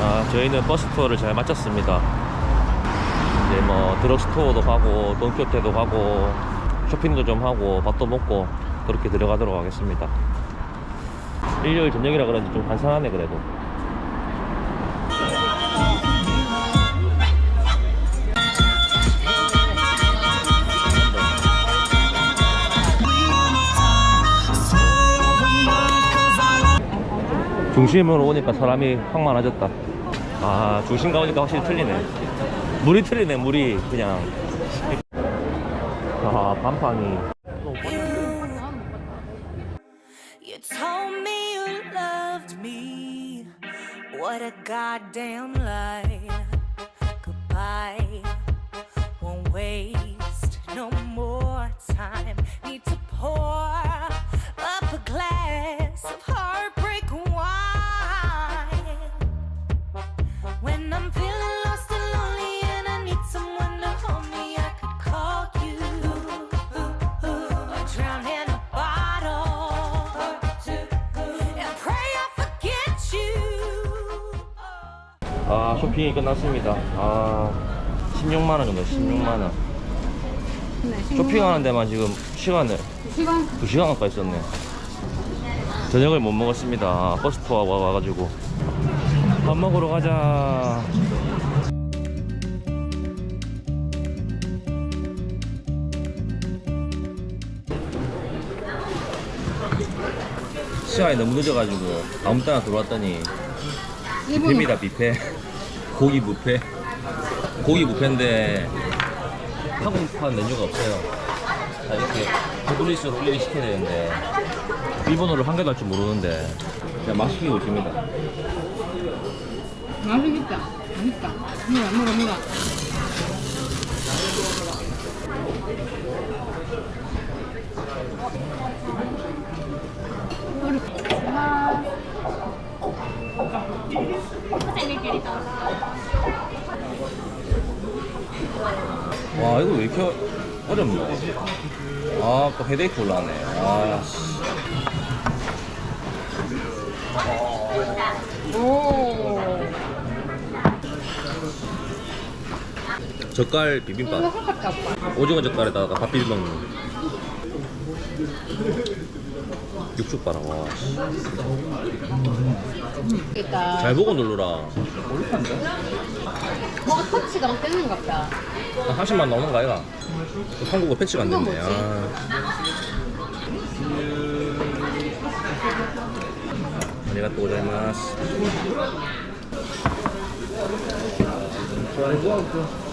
아, 저희는 버스 투어를 잘 마쳤습니다. 이제 뭐 드럭스토어도 가고 돈키호테도 가고 쇼핑도 좀 하고 밥도 먹고 그렇게 들어가도록 하겠습니다. 일요일 저녁이라 그런지 좀 한산하네 그래도. 중심으로 오니까 사람이 확 많아졌다. 아, 중심가 오니까 확실히 틀리네. 물이 틀리네, 물이. 그냥. 아, 간판이. You told me you loved me. What a goddamn lie. Goodbye. Won't waste no more time. Need to pour 아, 쇼핑이 끝났습니다. 아, 16만원 정도, 16만원. 쇼핑하는 데만 지금 시간을 시간 2시간 가까이 썼네. 저녁을 못 먹었습니다. 아, 버스 투어 와- 와가지고. 밥 먹으러 가자. 시간이 너무 늦어가지고 아무 때나 들어왔더니 1분 뷔페입니다 뷔페. 고기 뷔페. 고기 뷔페인데 한국판 메뉴가 없어요. 자 이렇게 태블릿으로 올리기 시켜야 되는데 일본어를 한 개도 할 줄 모르는데 그냥 막 시키고 있습니다 맛있겠다. 맛있다. 물어 물어 물어 와 이거 왜 이렇게 어렵노? 아또 헤데이크 올라왔네. 아 씨. 오 젓갈 비빔밥 오징어 젓갈에다가 밥 비벼 먹는 육즙 봐라 와. 잘 보고 누르라 뭐가 터치가 막 떼는 것 같다 한 80만 나오는 거 아이가? 한국어 패치가 안 됐네. 아. 아리가또 고자이마스.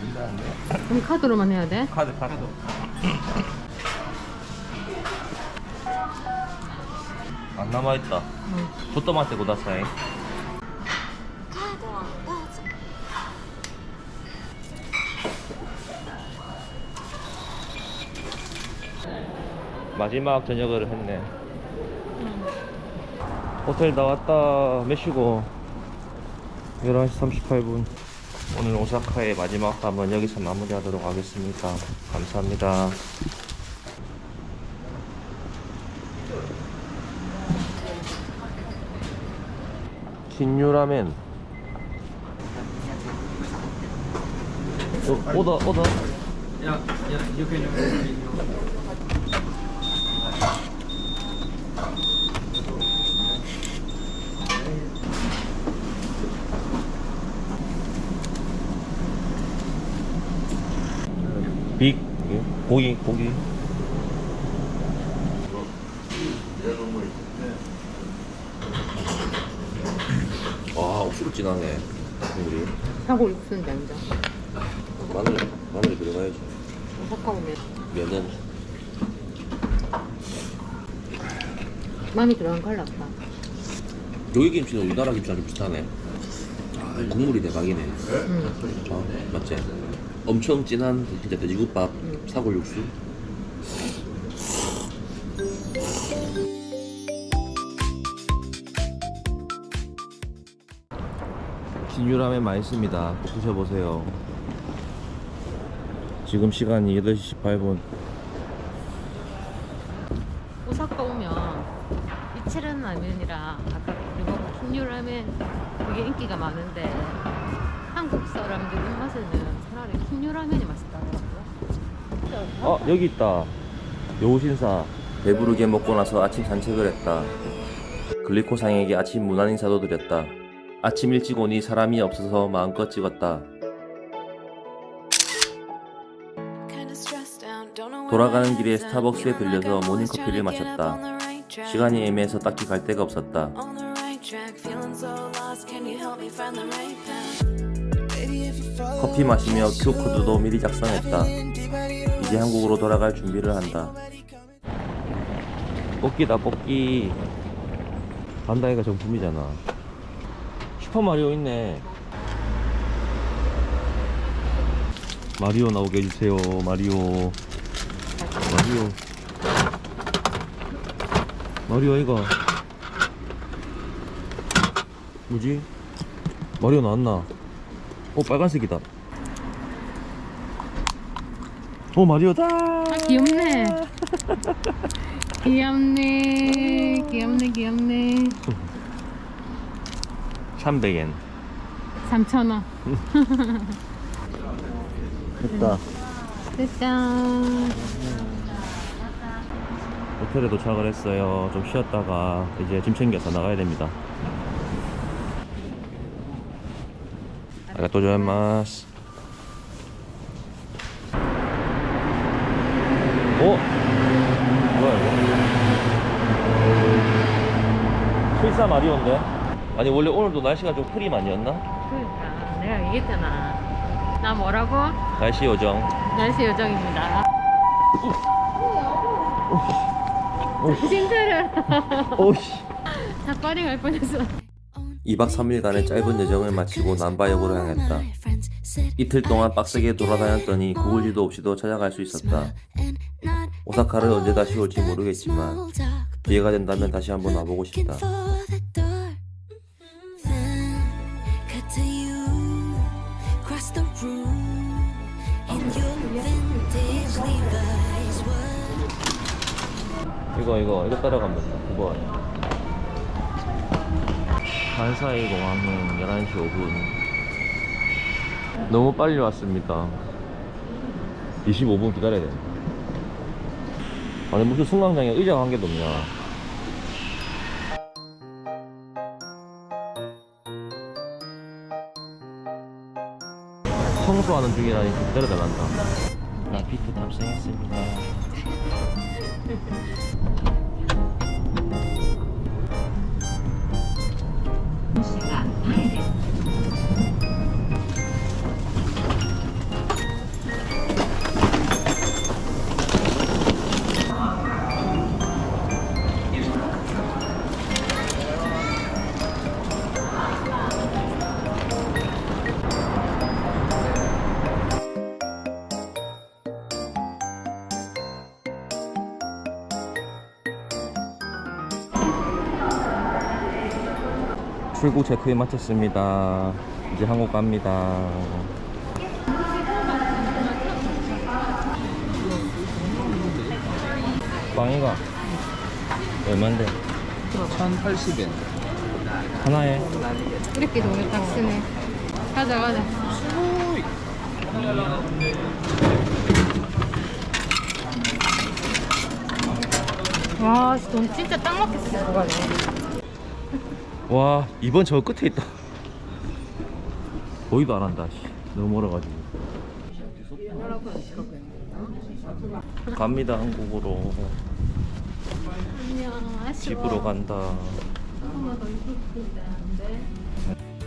된다는데? 그럼 카드로만 해야 돼? 카드, 카드. 안 남아있다. 응. 포토마테 고다사이. カードをどうぞ。 마지막 저녁을 했네. 호텔 나왔다. 몇 시고? 11시 38분. 오늘 오사카의 마지막 밤은 여기서 마무리하도록 하겠습니다. 감사합니다. 신유라멘. 어, 오더, 오더. 빅 고기 고기. 와 억수로 진하네 국물이. 사골 육수인데 앉아 마늘 마늘이 들어가야지. 섞어보면 면은. 마음이 들어간 걸 같다. 여기 김치는 우리나라 김치랑 좀 비슷하네. 아 국물이 대박이네. 응. 어, 맞지? 엄청 진한 진짜 돼지국밥 사골 육수. 진유라면 맛있습니다. 꼭 드셔보세요. 지금 시간이 8시 18분. 오사카 오면 이치란 라면이랑 아까 우리 먹은 킨유 라면 그게 인기가 많은데 한국 사람들 입맛에는 차라리 킨유 라면이 맛있다더라고요. 어 여기 있다. 여우신사. 배부르게 먹고 나서 아침 산책을 했다. 글리코상에게 아침 무난 인사도 드렸다. 아침 일찍 오니 사람이 없어서 마음껏 찍었다. 돌아가는 길에 스타벅스에 들려서 모닝커피를 마셨다. 시간이 애매해서 딱히 갈 데가 없었다 커피 마시며 큐코드도 미리 작성했다. 이제 한국으로 돌아갈 준비를 한다. 뽑기다 뽑기. 반다이가 정품이잖아. 슈퍼 마리오 있네. 마리오 나오게 해주세요 마리오. 마리오. 마리오 이거. 뭐지? 마리오 나왔나? 어 빨간색이다 어 마리오다 아 귀엽네. 귀엽네. 귀엽네 귀엽네. 300엔 3,000원. 됐다 짜잔. 호텔에 도착을 했어요 좀 쉬었다가 이제 짐 챙겨서 나가야 됩니다 아리가또자마스 어? 뭐야 이거 실사 마리오인데? 아니 원래 오늘도 날씨가 좀 흐림 아니었나? 그러니까 내가 얘기했잖아. 나 뭐라고? 날씨 요정 날씨 요정입니다. 진짜를 오씨 닭발이 갈 뻔했어. 2박 3일간의 짧은 여정을 마치고 남바역으로 향했다. 이틀 동안 빡세게 돌아다녔더니 구글지도 없이도 찾아갈 수 있었다. 오사카를 언제 다시 올지 모르겠지만 기회가 된다면 다시 한번 와보고 싶다. 이거 이거 이거 따라가면 된다. 9번. 간사이 공항은 11시 5분. 너무 빨리 왔습니다. 25분 기다려야 돼. 아니 무슨 승강장에 의자가 한 개도 없냐. 청소하는 중이라니 좀 기다려달란다. 라피트 탑승했습니다. 출국 체크인 마쳤습니다. 이제 한국 갑니다. 빵이가 얼만데? 1,080엔. 하나에 이렇게 돈을 딱 쓰네. 가자 가자. 와, 씨, 돈 진짜 딱 가네. 와 이번 저 끝에 있다. 보이도 안 한다. 씨. 너무 멀어가지고. 갑니다 한국으로 집으로 간다.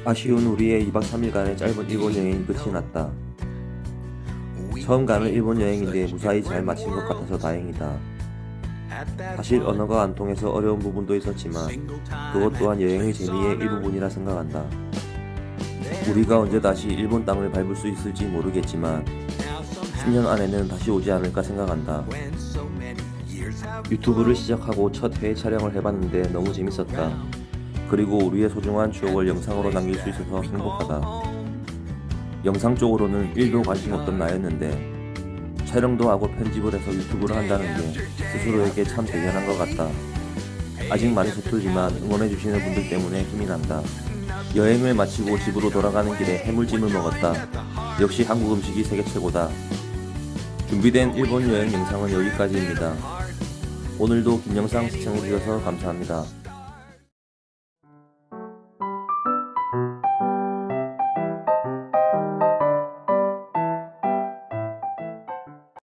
아쉬운 우리의 2박 3일간의 짧은 일본 여행이 끝이 났다. 처음 가는 일본 여행인데 무사히 잘 마친 것 같아서 다행이다. 사실 언어가 안 통해서 어려운 부분도 있었지만 그것 또한 여행의 재미의 일부분이라 생각한다. 우리가 언제 다시 일본 땅을 밟을 수 있을지 모르겠지만 10년 안에는 다시 오지 않을까 생각한다. 유튜브를 시작하고 첫 해외 촬영을 해봤는데 너무 재밌었다. 그리고 우리의 소중한 추억을 영상으로 남길 수 있어서 행복하다. 영상 쪽으로는 1도 관심 없던 나였는데 촬영도 하고 편집을 해서 유튜브를 한다는 게 스스로에게 참 대견한 것 같다. 아직 많이 서툴지만 응원해주시는 분들 때문에 힘이 난다. 여행을 마치고 집으로 돌아가는 길에 해물찜을 먹었다. 역시 한국 음식이 세계 최고다. 준비된 일본 여행 영상은 여기까지입니다. 오늘도 긴 영상 시청해주셔서 감사합니다.